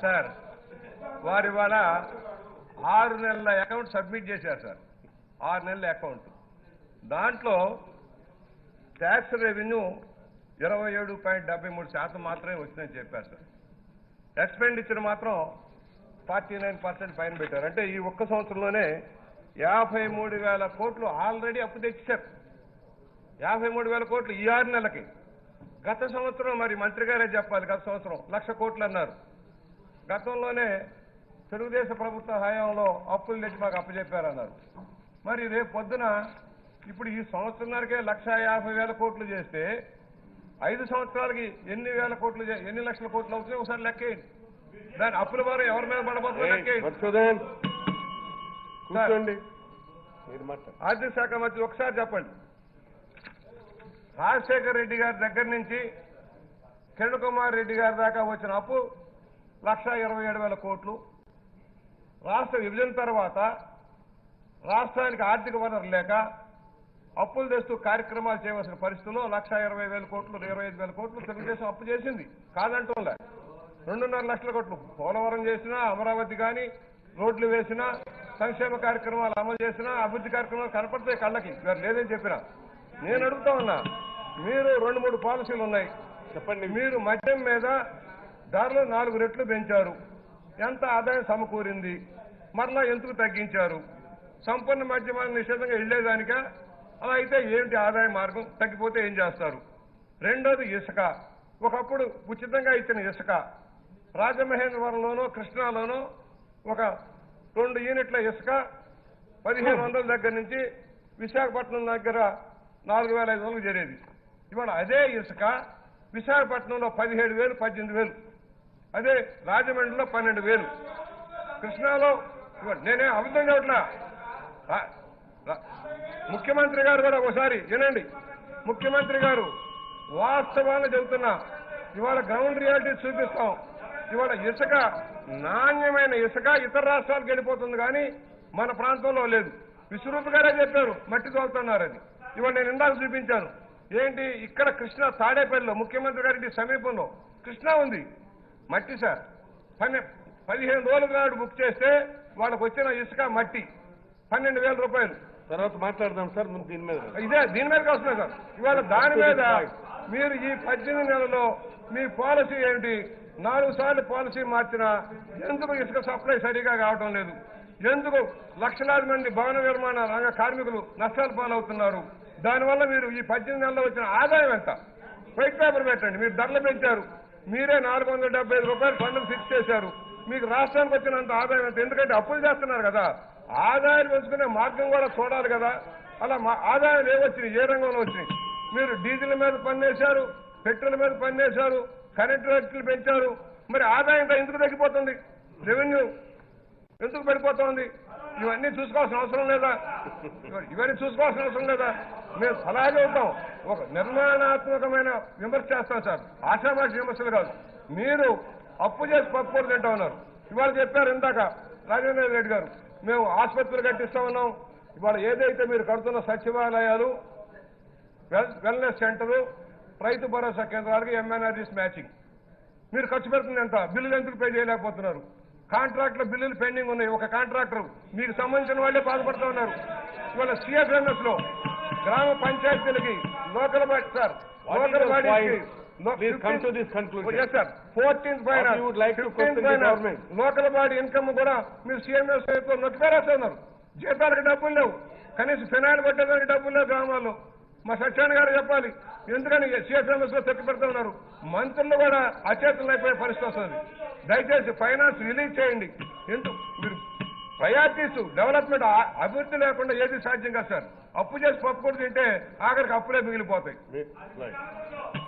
Sir వారి వాళ్ళ ఆరు నెలల అకౌంట్ సబ్మిట్ చేశారు సార్. ఆరు నెలల అకౌంట్. దాంట్లో ట్యాక్స్ రెవెన్యూ ఇరవై ఏడు పాయింట్ డెబ్బై మూడు శాతం మాత్రమే వచ్చిందని చెప్పారు సార్. ఎక్స్పెండిచర్ మాత్రం ఫార్టీ నైన్ పర్సెంట్ పైన పెట్టారు. అంటే ఈ ఒక్క సంవత్సరంలోనే యాభై మూడు వేల కోట్లు ఆల్రెడీ అప్పు తెచ్చారు. యాభై మూడు వేల కోట్లు ఈ ఆరు నెలలకి. గత సంవత్సరం మరి మంత్రి గారే చెప్పాలి గత సంవత్సరం. లక్ష కోట్లు అన్నారు గతంలోనే తెలుగుదేశం ప్రభుత్వ హయాంలో అప్పులు తెచ్చి మాకు అప్పచెప్పారన్నారు. మరి రేపు పొద్దున ఇప్పుడు ఈ సంవత్సరంన్నరకే లక్ష యాభై వేల కోట్లు చేస్తే ఐదు సంవత్సరాలకి ఎన్ని వేల కోట్లు ఎన్ని లక్షల కోట్లు అవుతున్నాయి? ఒకసారి లెక్కేయండి దాని అప్పుల భారం ఎవరి మీద పడబోతుందో లెక్కేయండి ఆర్థిక శాఖ మంత్రి ఒకసారి చెప్పండి. రాజశేఖర రెడ్డి గారి దగ్గర నుంచి కిరణ్ కుమార్ రెడ్డి గారి దాకా వచ్చిన అప్పు లక్ష ఇరవై ఏడు వేల కోట్లు. రాష్ట్ర విభజన తర్వాత రాష్ట్రానికి ఆర్థిక వనరు లేక అప్పులు తెస్తూ కార్యక్రమాలు చేయవలసిన పరిస్థితుల్లో లక్ష ఇరవై వేల కోట్లు ఇరవై ఐదు వేల కోట్లు తెలుగుదేశం అప్పు చేసింది. కాదంటోలే రెండున్నర లక్షల కోట్లు పోలవరం చేసినా అమరావతి కానీ రోడ్లు వేసినా సంక్షేమ కార్యక్రమాలు అమలు చేసినా అభివృద్ధి కార్యక్రమాలు కనపడతాయి కళ్ళకి. లేదని చెప్పినా. నేను అడుగుతా ఉన్నా. మీరు రెండు మూడు పాలసీలు ఉన్నాయి. చెప్పండి. మీరు మద్యం మీద ధరలు నాలుగు రెట్లు పెంచారు. ఎంత ఆదాయం సమకూరింది? మరలా ఎందుకు తగ్గించారు? సంపూర్ణ మద్యమాన్ని నిషేధంగా వెళ్ళేదానిక అలా అయితే ఏంటి ఆదాయ మార్గం? తగ్గిపోతే ఏం చేస్తారు? రెండోది ఇసుక. ఒకప్పుడు ఉచితంగా ఇచ్చిన ఇసుక. రాజమహేంద్రవరంలోనో కృష్ణాలోనో ఒక రెండు యూనిట్ల ఇసుక పదిహేను వందల దగ్గర నుంచి విశాఖపట్నం దగ్గర నాలుగు వేల ఐదు వందలకు చేరేది. ఇవాళ అదే ఇసుక విశాఖపట్నంలో పదిహేడు వేలు పద్దెనిమిది వేలు. అదే రాజమండ్రిలో పన్నెండు వేలు. కృష్ణాలో నేనే అబద్ధం చెప్పట్లా. ముఖ్యమంత్రి గారు కూడా ఒకసారి వినండి. ముఖ్యమంత్రి గారు వాస్తవాలను చెబుతున్నా. ఇవాళ గ్రౌండ్ రియాలిటీ చూపిస్తాం. ఇవాళ ఇసుక నాణ్యమైన ఇసుక ఇతర రాష్ట్రాలకు వెళ్ళిపోతుంది కానీ మన ప్రాంతంలో లేదు. విశ్వరూప్ గారే చెప్పారు మట్టి తోలుతున్నారు అది ఇవాళ నేను ఇందాక చూపించాను. ఏంటి? ఇక్కడ కృష్ణ తాడేపల్లిలో ముఖ్యమంత్రి గారి సమీపంలో కృష్ణ ఉంది. మట్టి సార్. పన్నె పదిహేను రోజుల నాడు బుక్ చేస్తే వాళ్ళకు వచ్చిన ఇసుక మట్టి. పన్నెండు వేల రూపాయలు. తర్వాత మాట్లాడదాం సార్ దీని మీద. ఇదే దీని మీదకి వస్తున్నాయి సార్. ఇవాళ దాని మీద మీరు ఈ పద్దెనిమిది నెలలో మీ పాలసీ ఏంటి? నాలుగు సార్లు పాలసీ మార్చినా ఎందుకు ఇసుక సప్లై సరిగా కావటం లేదు? ఎందుకు లక్షలాది మంది భవన నిర్మాణ రంగ కార్మికులు నష్టాలు పాలవుతున్నారు? దానివల్ల మీరు ఈ పద్దెనిమిది నెలల్లో వచ్చిన ఆదాయం ఎంత? వైట్ పేపర్ పెట్టండి. మీరు ధరలు పెంచారు. మీరే నాలుగు వందల డెబ్బై ఐదు రూపాయలు ఫండ్ ఫిక్స్ చేశారు. మీకు రాష్ట్రానికి వచ్చినంత ఆదాయం ఎంత? ఎందుకంటే అప్పులు చేస్తున్నారు కదా. ఆదాయం పెంచుకునే మార్గం కూడా చూడాలి కదా. అలా మా ఆదాయాలు ఏమొచ్చినాయి ఏ రంగంలో వచ్చినాయి? మీరు డీజిల్ మీద పన్నేశారు పెట్రోల్ మీద పన్నేశారు కరెంటు రేట్లు పెంచారు. మరి ఆదాయం ఎందుకు తగ్గిపోతుంది? రెవెన్యూ ఎందుకు పడిపోతోంది? ఇవన్నీ చూసుకోవాల్సిన అవసరం లేదా? ఇవన్నీ చూసుకోవాల్సిన అవసరం లేదా? మేము అలాగే ఉంటాం ఒక నిర్మాణాత్మకమైన విమర్శ చేస్తాం సార్. ఆశామాషి విమర్శలు కాదు. మీరు అప్పు చేసి పప్పుకూర తింటా ఉన్నారు. ఇవాళ చెప్పారు ఇందాక రాజేంద్ర రెడ్డి గారు. మేము ఆసుపత్రులు కట్టిస్తా ఉన్నాం. ఇవాళ ఏదైతే మీరు కడుతున్న సచివాలయాలు well wellness centre Rythu Bharosa కేంద్రాలకు ఎంఎన్ఆర్జీస్ మ్యాచింగ్ మీరు ఖర్చు పెడుతుంది ఎంత? బిల్లులు ఎందుకు పే చేయలేకపోతున్నారు? కాంట్రాక్టుల బిల్లులు పెండింగ్ ఉన్నాయి. ఒక కాంట్రాక్టర్ మీకు సంబంధించిన వాళ్ళే బాధపడుతూ ఉన్నారు. ఇవాళ సిఎఫ్ఎంఎస్లో గ్రామ పంచాయతీలకి local body sir local your బాడీకి point? Please come to this conclusion. Yes sir fourteenth పైన What you would like to 15th question the పైన government? లోకల్ బాడీ ఇన్కమ్ కూడా మీరు సీఎంఎస్ నొక్కిపేరేస్తున్నారు జీతాలకు డబ్బులు లేవు. కనీసం ఫినాయిల్ కొట్టేదానికి డబ్బులు లేవు గ్రామాల్లో. మా సత్యాన్ని గారు చెప్పాలి ఎందుకని సిఎస్ఎంఎస్లో తొక్కి పెడుతూ ఉన్నారు? మంత్రులు కూడా అచేతలు అయిపోయే పరిస్థితి వస్తుంది. దయచేసి ఫైనాన్స్ రిలీజ్ చేయండి. ఎందుకు మీరు ప్రయారిటీస్ డెవలప్మెంట్ అభివృద్ధి లేకుండా ఏది సాధ్యం కాదు సార్. అప్పు చేసి పప్పు తింటే ఆఖరికి అప్పులే మిగిలిపోతాయి.